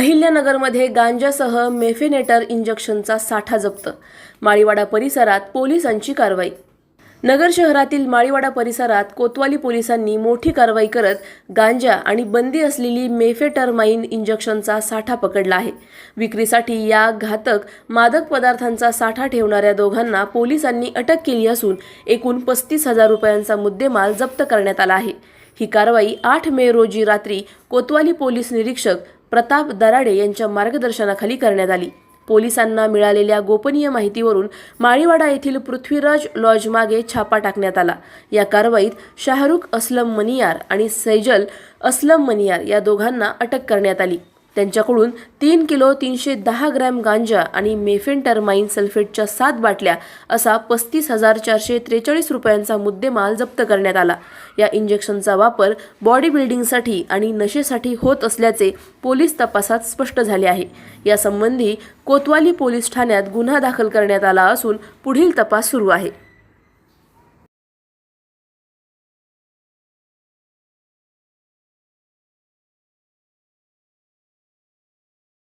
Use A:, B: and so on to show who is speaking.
A: अहिल्यानगरमध्ये गांजासह मेफेनेटर इंजेक्शनचा साठा जप्त. माळीवाडा परिसरात पोलिसांची कारवाई. नगर शहरातील माळीवाडा परिसरात कोतवाली पोलिसांनी मोठी कारवाई करत गांजा आणि बंदी असलेली मेफेटरमाइन इंजेक्शनचा साठा पकडला आहे. विक्रीसाठी या घातक मादक पदार्थांचा साठा ठेवणाऱ्या दोघांना पोलिसांनी अटक केली असून एकूण पस्तीस हजार रुपयांचा मुद्देमाल जप्त करण्यात आला आहे. ही कारवाई आठ मे रोजी रात्री कोतवाली पोलीस निरीक्षक प्रताप दराडे यांच्या मार्गदर्शनाखाली करण्यात आली. पोलिसांना मिळालेल्या गोपनीय माहितीवरून माळीवाडा येथील पृथ्वीराज लॉज मागे छापा टाकण्यात आला. या कारवाईत शाहरुख असलम मनियार आणि सैजल असलम मनियार या दोघांना अटक करण्यात आली. त्यांच्याकडून तीन किलो तीनशे दहा ग्रॅम गांजा आणि मेफेंटरमाइन सल्फेटच्या सात बाटल्या असा पस्तीस हजार चारशे त्रेचाळीस रुपयांचा मुद्देमाल जप्त करण्यात आला. या इंजेक्शनचा वापर बॉडी बिल्डिंगसाठी आणि नशेसाठी होत असल्याचे पोलीस तपासात स्पष्ट झाले आहे. यासंबंधी कोतवाली पोलीस ठाण्यात गुन्हा दाखल करण्यात आला असून पुढील तपास सुरू आहे.